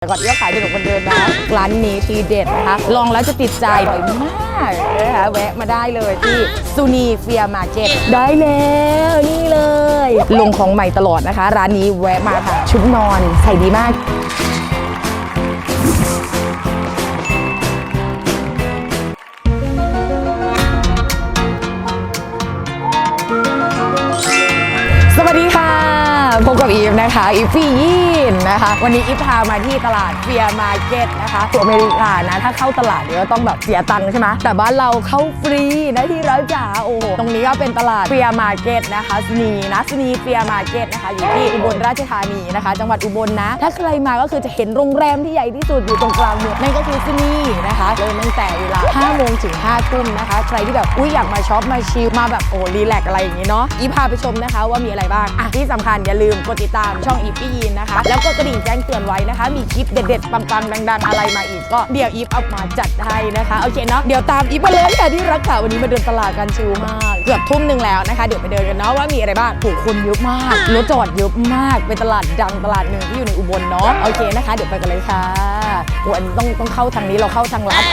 แต่ก่อนเที่ยวขายขนมคนเดินนะ ร้านนี้ทีเด็ดนะคะ ลองแล้วจะติดใจอร่อยมากนะคะแวะมาได้เลยที่ซูนีเฟียมาร์เก็ตได้แล้วนี่เลย ลงของใหม่ตลอดนะคะ ร้านนี้แวะมาค่ะ ชุดนอนใส่ดีมาก กับอีฟนะคะอีฟฟี่ยีนนะคะ วันนี้อีฟพามาที่ตลาดเฟียมาร์เก็ตนะคะตัวอเมริกานะ ถ้าเข้าตลาดเนี่ยก็ต้องแบบเสียตังค์ใช่ไหมแต่บ้านเราเข้าฟรีนะที่ร้านจ๋าโอ้โหตรงนี้ก็เป็นตลาดเฟียมาร์เก็ตนะคะสนีนะสนีเฟียมาร์เก็ตนะคะอยู่ที่อุบลราชธานีนะคะ จังหวัดอุบลนะ ถ้าใครมาก็คือจะเห็นโรงแรมที่ใหญ่ที่สุดอยู่ตรงกลางเมืองนั่นก็คือสนีนะคะเริ่มตั้งแต่เวลา5โมงถึง5ทุ่มนะคะ ใครที่แบบอุ้ยอยากมาช็อปมาชิลมาแบบโอ้รีแลกอะไรอย่างงี้เนาะอีพาไปชมนะคะว่ามีอะไรบ้างอะที่สำคัญอย่าลืมกดติดตามช่องอีฟปี้ยีนนะคะ แล้วก็กระดิ่งแจ้งเตือนไว้นะคะ มีคลิปเด็ดๆ ปังๆ ดังๆ อะไรมาอีกก็เดี๋ยวอีฟเอามาจัดให้นะคะ โอเคเนาะ เดี๋ยวตามอีฟมาเลยค่ะที่รักค่ะ วันนี้มาเดินตลาดกันชิลมาก เกือบทุ่มหนึ่งแล้วนะคะ เดี๋ยวไปเดินกันเนาะว่ามีอะไรบ้างถูกคนเยอะมาก รถจอดเยอะมาก เป็นตลาดดังตลาดหนึ่งที่อยู่ในอุบลเนาะ โอเคนะคะ เดี๋ยวไปกันเลยค่ะโอ้อันนี้ต้องต้องเข้าทางนี้เราเข้าทางลัด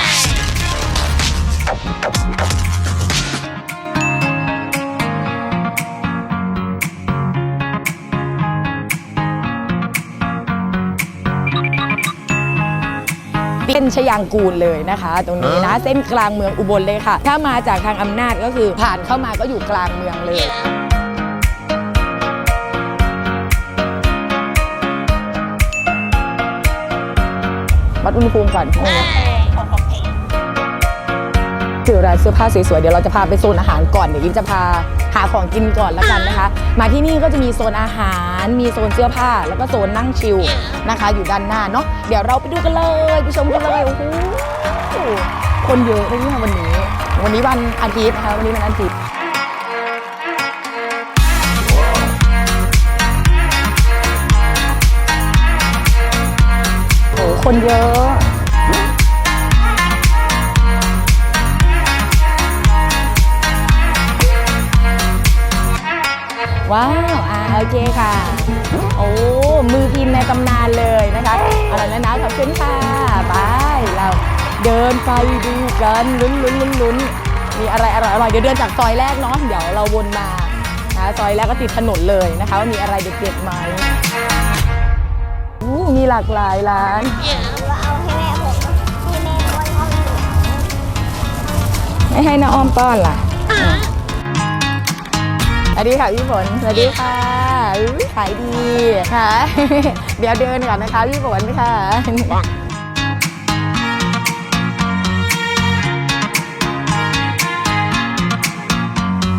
เป็นชยางกูลเลยนะคะ ตรงนี้นะเส้นกลางเมืองอุบลเลยค่ะ ถ้ามาจากทางอำนาจก็คือผ่านเข้ามาก็อยู่กลางเมืองเลยวัดอุณหภูมิก่อนโอ้ ถือร้านเสื้อผ้าสวยๆ เดี๋ยวเราจะพาไปโซนอาหารก่อน เดี๋ยวยิ้มจะพาหาของกินก่อนละกันนะคะ มาที่นี่ก็จะมีโซนอาหาร มีโซนเสื้อผ้า แล้วก็โซนนั่งชิลนะคะ อยู่ด้านหน้าเนาะ เดี๋ยวเราไปดูกันเลยไปชมกันเลย โอ้โห คนเยอะเลยเนี่ยวันนี้ วันนี้วันอาทิตย์นะคะ วันนี้วันอาทิตย์โอ้โหคนเยอะ ว้าว อ่าโอเคค่ะ โอ้ มือพิมพ์ในตำนานเลยนะคะอะไรนะนะขอบคุณค่ะไปเราเดินไปดูกันลุ้นลุ้นลุ้นลุ้นมีอะไรอร่อยอร่อยเดี๋ยวเดินจากซอยแรกเนาะเดี๋ยวเราวนมานะซอยแรกก็ติดถนนเลยนะคะว่ามีอะไรเด็ดๆไหมอู้มีหลากหลายร้านเอาให้แม่ผมให้แม่อ้วนเขาหนูไม่ให้น้าอ้อมป้อนล่ะส วัสดีค่ะพี่ฝนสวัสดีค่ะอุ๊ยขายดีค่ะ เดี๋ยวเดินก่อนนะคะพี่ฝนค่ะ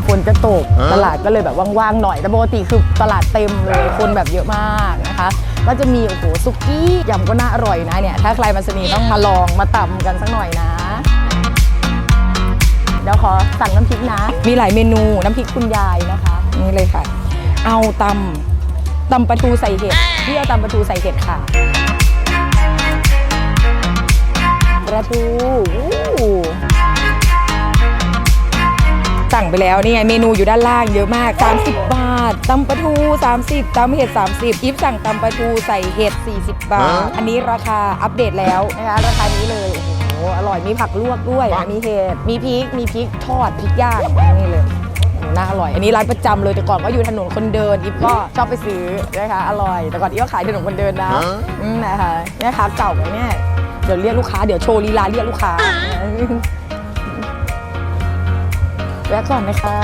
ฝนจะตกตลาดก็เลยแบบว่างๆหน่อยแต่ปกติคือตลาดเต็มเลยคนแบบเยอะมากนะคะ ก็จะมีโอ้โหซุกี้ยำก็น่าอร่อยนะเนี่ยถ้าใครมาสนีต้องมาลองมาตำกันสักหน่อยนะเดี๋ยวขอสั่งน้ำพริกนะ มีหลายเมนูน้ำพริกคุณยายนะคะ นี่เลยค่ะ เอาตำตำปลาทูใส่เห็ดพี่เอาตำปลาทูใส่เห็ดค่ะปลาทูอู้สั่งไปแล้วนี่ไงเมนูอยู่ด้านล่างเยอะมาก 30 บาทตำปลาทู 30ตำเห็ด 30ยิบสั่งตำปลาทูใส่เห็ด 40 บาท อันนี้ราคาอัปเดตแล้วนะคะราคานี้เลยโอ้โหอร่อยมีผักลวกด้วยนะมีเห็ด มีพริก มีพริกทอดพริกย่างนี่เลยโอ้โหน่าอร่อย อันนี้ร้านประจำเลยแต่ก่อนก็อยู่ถนนคนเดินอิฟก็ชอบไปซื้อนะคะอร่อย แต่ก่อนอิฟก็ขายถนนคนเดินนะอืมนะคะแม่ค้าเก่าเลยเนี่ยเดี๋ยวเรียกลูกค้าเดี๋ยวโชว์ลีลาเรียกลูกค้าแวะก่อนนะคะ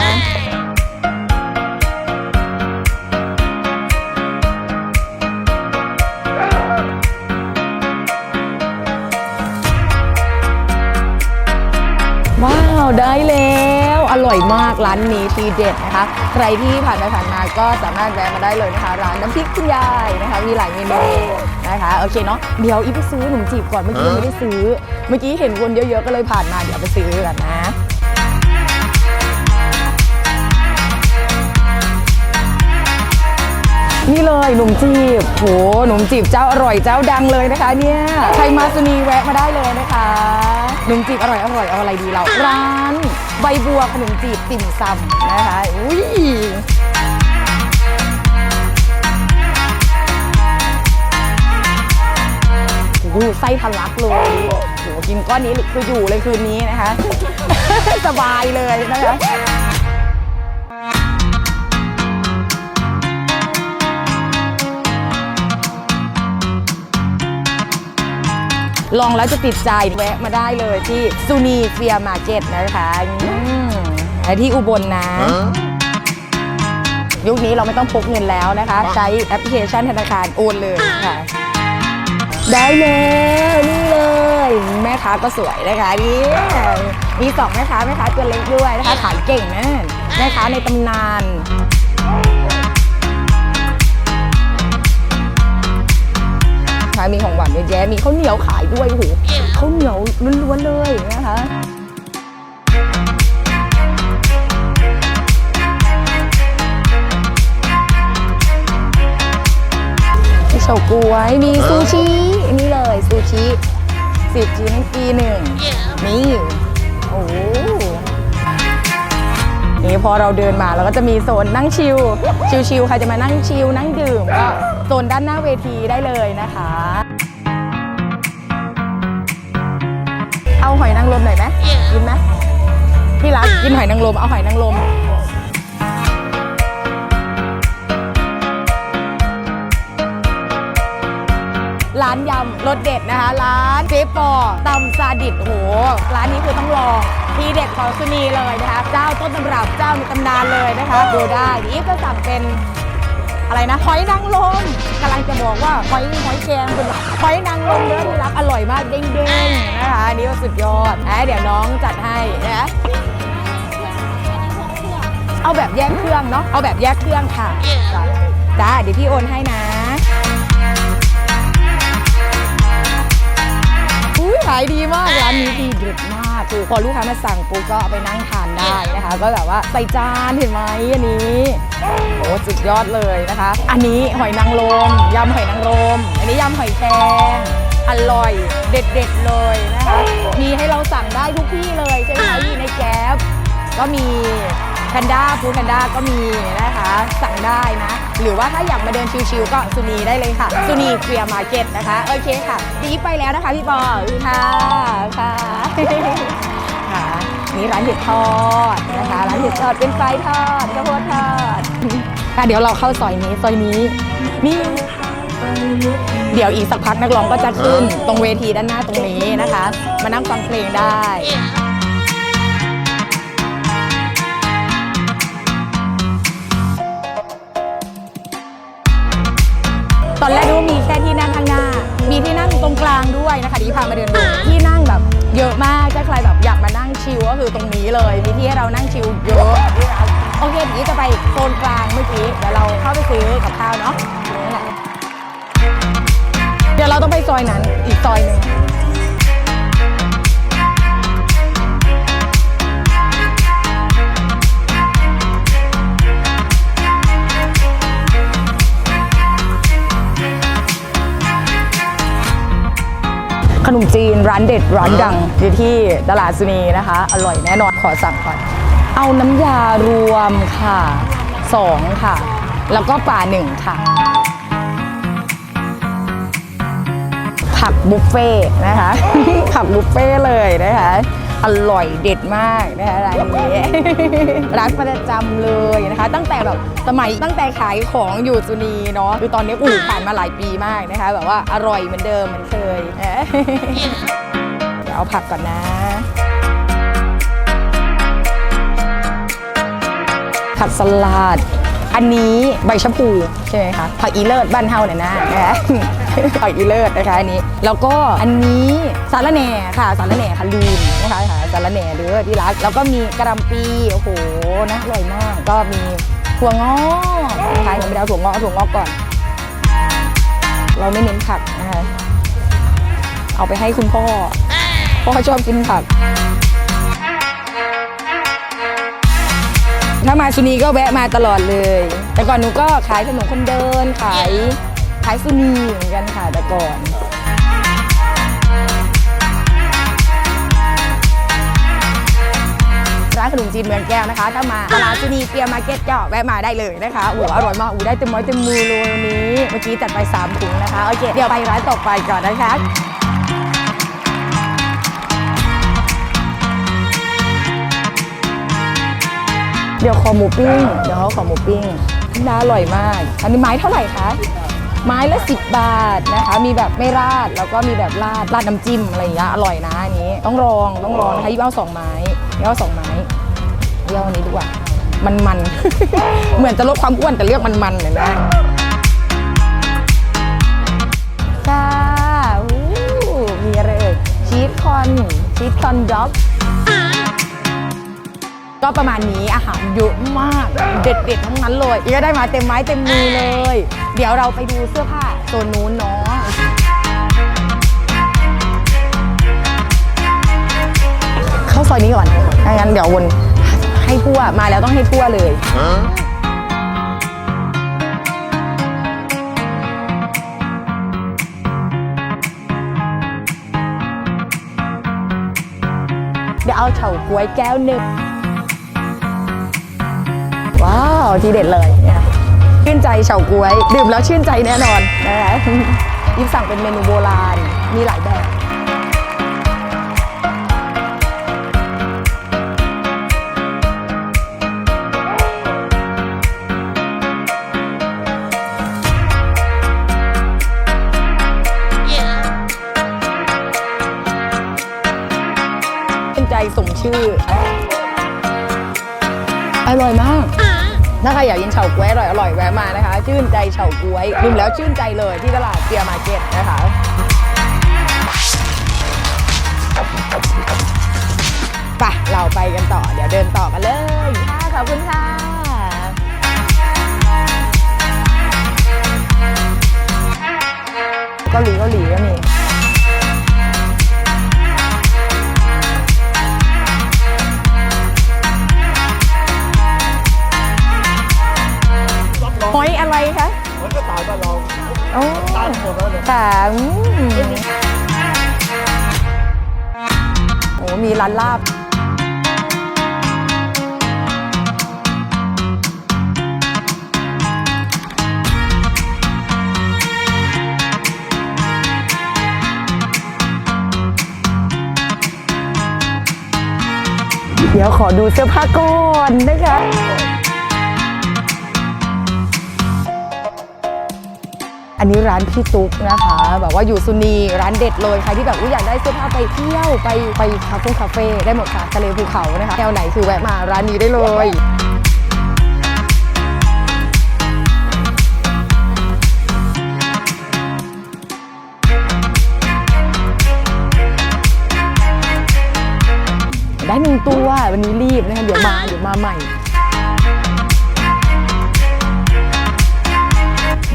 าวได้แล้วอร่อยมากร้านนี้ทีเด็ดนะคะ ใครที่ผ่านไปผ่านมาก็สามารถแวะมาได้เลยนะคะ ร้านน้ำพริกคุณยายนะคะมีหลายเมนูนะคะโอเคเนาะเดี๋ยวอีไปซื้อขนมจีบก่อนเมื่อกี้ยังไม่ได้ซื้อ เมื่อกี้เห็นคนเยอะๆก็เลยผ่านมาเดี๋ยวไปซื้อกันนะนี่เลยหนุ่มจีบ โหหนุ่มจีบเจ้าอร่อยเจ้าดังเลยนะคะเนี่ย ใครมาสุนีแวะมาได้เลยนะคะ หนุ่มจีบอร่อยอร่อยเอาอะไรดีเรา ร้าน ใบบัวขนมจีบติ่มซำนะคะอุ้ยโหไส้ทะลักเลยโอ้โหกินก้อนนี้คืออยู่เลยคืนนี้นะคะ สบายเลยนะคะ ลองแล้วจะติดใจแวะมาได้เลยที่ซูนีเฟียมาร์เก็ตนะคะอืมไอที่อุบลนะ ยุคนี้เราไม่ต้องพกเงินแล้วนะคะ ใช้แอปพลิเคชันธนาคารโอนเลยค่ะ ได้แล้วนี่เลย แม่ค้าก็สวยนะคะนี่มีสองแม่ค้าแม่ค้าตัวเล็กด้วยนะคะขายเก่งนะแม่ค้าในตำนาน มีของหวานเยอะแยะ มีข้าวเหนียวขายด้วยโอ้โหข้าวเหนียวล้วนๆเลยนะคะมีเฉาก๊วย มีซูชิ นี่เลยซูชิสิบชิ้นฟรีหนึ่งนี่โอ้โหนี่พอเราเดินมาเราก็จะมีโซนนั่งชิลชิลๆใครจะมานั่งชิลนั่งดื่มก็ โซนด้านหน้าเวทีได้เลยนะคะ เอาหอยนางรมหน่อยไหมกินไหมพี่รักกินหอยนางรมเอาหอยนางรมร้านยำรสเด็ดนะคะ ร้านเจ๊ปอตำซาดิสโอ้โห ร้านนี้คือต้องลองทีเด็ดของสุนีเลยนะคะ เจ้าต้นตำรับเจ้าในตำนานเลยนะคะ ดูได้อีฟก็สั่งเป็น อะไรนะหอยนางรมกำลังจะบอกว่าหอยหอยแกงเป็นหอยนางรมเนื้อที่รักอร่อยมากเด้งๆนะคะอันนี้ก็สุดยอดอะเดี๋ยวน้องจัดให้นะเอาแบบแยกเครื่องเนาะเอาแบบแยกเครื่องค่ะจ้ะจ้าเดี๋ยวพี่โอนให้นะอุ้ยขายดีมากร้านนี้ดีเด็ดมาก คือพอลูกค้ามาสั่งปุ๊บก็เอาไปนั่งทานได้นะคะ ก็แบบว่าใส่จานเห็นไหมอันนี้โอ้สุดยอดเลยนะคะ อันนี้หอยนางรมยำหอยนางรม อันนี้ยำหอยแครงอร่อยเด็ดๆเลยนะคะมีให้เราสั่งได้ทุกที่เลยใช่ไหมมีในแก๊บก็มี แพนด้าฟูแพนด้าก็มีนะคะ สั่งได้นะ หรือว่าถ้าอยากมาเดินชิวๆก็สุนีได้เลยค่ะ สุนีเฟียร์มาร์เก็ตนะคะ โอเคค่ะดีไปแล้วนะคะพี่ปอค่ะค่ะค่ะนี่ร้านเห็ดทอดนะคะ ร้านเห็ดทอดเป็นไฟทอดข้าวโพดทอดค่ะเดี๋ยวเราเข้าซอยนี้ซอยนี้นี่เดี๋ยวอีกสักพักนักร้องก็จะขึ้นตรงเวทีด้านหน้าตรงนี้นะคะ มานั่งฟังเพลงได้ ตอนแรกนึกว่ามีแค่ที่นั่งข้างหน้า มีที่นั่งตรงกลางด้วยนะคะที่พามาเดินดูที่นั่งแบบเยอะมากถ้าใครแบบอยากมานั่งชิลก็คือตรงนี้เลยมีที่ให้เรานั่งชิลเยอะโอเคเดี๋ยวนี้จะไปโซนกลางเมื่อกี้เดี๋ยวเราเข้าไปซื้อกับข้าวเนาะนี่แหละเดี๋ยวเราต้องไปซอยนั้นอีกซอยหนึ่ง ขนมจีนร้านเด็ดร้านดังอยู่ที่ตลาดสุนีนะคะ อร่อยแน่นอนขอสั่งก่อน เอาน้ำยารวมค่ะสองค่ะ แล้วก็ป่าหนึ่งค่ะ ผักบุฟเฟ่ต์นะคะ ผักบุฟเฟ่ต์เลยนะคะ อร่อยเด็ดมากนะคะร้านนี้ ร้านประจำเลยนะคะ ตั้งแต่แบบสมัยตั้งแต่ขายของอยู่สุนีเนาะคือตอนนี้อู่ผ่านมาหลายปีมากนะคะ แบบว่าอร่อยเหมือนเดิมเหมือนเคยเดี๋ยวเอาผักก่อนนะผักสลัด อันนี้ใบชะพูใช่ไหมคะ ผักอีเลิศบ้านเฮาเนี่ยนะนะคะผักอีเลิศนะคะอันนี้ แล้วก็อันนี้สาระแหน่ค่ะสาระแหน่ค่ะลืม นะคะค่ะสาระแหน่เด้อที่รักแล้วก็มีกระหลำปีโอ้โหนะอร่อยมาก ก็มีถั่วงอกนะคะยังไม่ได้เอาถั่วงอกเอาถั่วงอกก่อน เราไม่เน้นผักนะคะเอาไปให้คุณพ่อพ่อชอบกินผักถ้ามาสุนีก็แวะมาตลอดเลย แต่ก่อนหนูก็ขายถนนคนเดินขายขายสุนีเหมือนกันค่ะแต่ก่อนานขนมจีนเมืองแก้วนะคะ ถ้ามาตลาดจุนีเปียมาร์เก็ตก็แวะมาได้เลยนะคะโอ้อร่อยมากอู้ได้เต็มม้อยเต็มมือเลยวันนี้ เมื่อกี้จัดไป3ถุงนะคะ โอเค เดี๋ยวไปร้านต่อไปก่อนนะคะเดี๋ยวขอหมูปิ้ง เดี๋ยวเขาขอหมูปิ้งร้าอร่อยมาก อันนี้ไม้เท่าไหร่คะ ไม้ละ 10 บาทนะคะ มีแบบไม่ราด แล้วก็มีแบบราด ราดน้ำจิ้มอะไรอย่างเงี้ย อร่อยนะอันนี้ ต้องลอง ต้องลองนะคะยิบเอาสองไม้ยิบเอาสองไม้ ยี่เอาอันนี้ดีกว่า มันมัน เหมือนจะลดความอ้วนแต่เรียกมันมันเลยนะจ้าอู้มีอะไรเอ่ยชีสคอนชีสคอนด็อกก็ประมาณนี้อาหารเยอะมากเด็ดๆทั้งนั้นเลยก็ได้มาเต็มไม้เต็มมือเลย เดี๋ยวเราไปดูเสื้อผ้าโซนนู้นเนาะเข้าซอยนี้ก่อนงั้นเดี๋ยววน ให้ทั่วมาแล้วต้องให้ทั่วเลยเดี๋ยวเอาเฉาก๊วยแก้วหนึ่งว้าวทีเด็ดเลยเนี่ยชื่นใจเฉาก๊วย ดื่มแล้วชื่นใจแน่นอนนะคะยิบสั่งเป็นเมนูโบราณมีหลายแบบ สมชื่อ อร่อยมาก ถ้าใครอยากกินเฉาก๊วยอร่อยอร่อยๆแวะมานะคะ ชื่นใจเฉาก๊วยดื่มแล้วชื่นใจเลยที่ตลาดเฟียร์มาร์เก็ตนะคะไปเราไปกันต่อ เดี๋ยวเดินต่อกันเลยค่ะขอบคุณค่ะเกาหลีเกาหลีก็มี โอ้ตายหมดแล้วเนี่ยค่อืมโอ้มีร้านลาบ เดี๋ยวขอดูเสื้อผ้าก่อนนะคะ อันนี้ร้านพี่ตุ๊กนะคะ แบบว่าอยู่สุนีร้านเด็ดเลยใครที่แบบอยอยากได้เสื้อผ้าไปเที่ยวไปไปคาเฟ่คาเฟ่ได้หมดค่ะทะเลภูเขานะคะแนวไหนคือแวะมาร้านนี้ได้เลยได้หนึ่งตัววันนี้รีบนะคะเดี๋ยวมาเดี๋ยวมาใหม่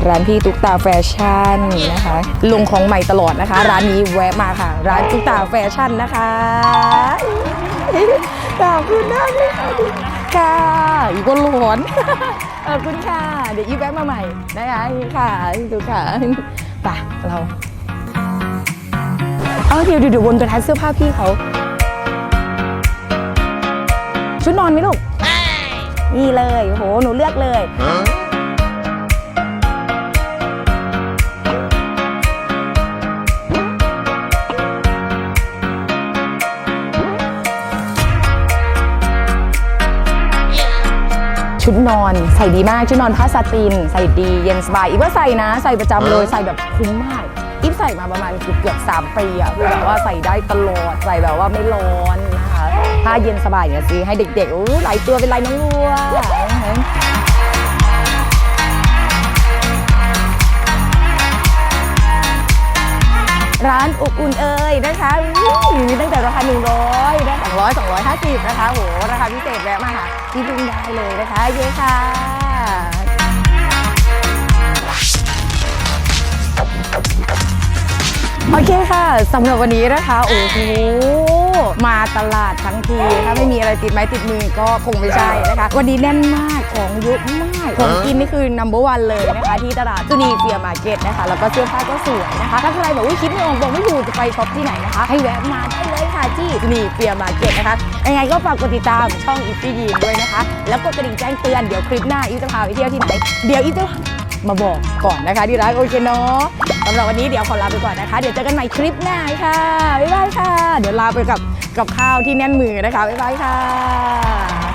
ร้านพี่ตุ๊กตาแฟชั่นนะคะ ลงของใหม่ตลอดนะคะ ร้านนี้แวะมาค่ะ ร้านตุ๊กตาแฟชั่นนะคะขอบคุณมากเลยค่ะค่ะอีกคนหลอนขอบคุณค่ะ เดี๋ยวอีแวะมาใหม่นะคะนี่ค่ะดูค่ะไปเราเอาเดี๋ยวเดี๋ยวเดี๋ยววนไปร้านเสื้อผ้าพี่เขาชุดนอนไหมลูกนี่เลยโหหนูเลือกเลย ชุดนอนใส่ดีมากชุดนอนผ้าซาติน ใส่ดีเย็นสบายอีฟว่าใส่นะ ใส่ประจำเลยใส่แบบคุ้มมากอีฟใส่มาประมาณเกือบเกือบสามปีอะคือแบบว่าใส่ได้ตลอดใส่แบบว่าไม่ร้อนนะคะผ้าเย็นสบายเนี่ยซื้อให้เด็กๆอู้หลายตัวเป็นลายน้องวัว ร้านอบอุ่นเอ่ยนะคะมีตั้งแต่ราคา 100ได้200 250 นะคะโหราคาพิเศษแวะมาหาที่ดุงได้เลยนะคะเย้ค่ะ โอเคค่ะสำหรับวันนี้นะคะโอ้โหมาตลาดทั้งทีถ้าไม่มีอะไรติดไม้ติดมือก็คงไม่ใช่นะคะ วันนี้แน่นมากของเยอะมากของกินนี่คือ number one เลยนะคะ ที่ตลาดจุนีเฟียมาร์เก็ตนะคะแล้วก็เสื้อผ้าก็สวยนะคะถ้าใครบอกว่าคิดไม่ออกบอกไม่ถูกจะไปช็อปที่ไหนนะคะให้แวะมาได้เลยค่ะที่จุนีเฟียมาร์เก็ตนะคะยังไงก็ฝากกดติดตามช่องอีฟี่ยีนด้วยนะคะ แล้วกดกระดิ่งแจ้งเตือนเดี๋ยวคลิปหน้าอีฟจะพาไปเที่ยวที่ไหนเดี๋ยวอีฟจะ มาบอกก่อนนะคะที่ร้านโอเคเนาะสำหรับวันนี้เดี๋ยวขอลาไปก่อนนะคะ เดี๋ยวเจอกันใหม่คลิปหน้าค่ะบ๊ายบายค่ะ เดี๋ยวลาไปกับกับข้าวที่แน่นมือนะคะบ๊ายบายค่ะ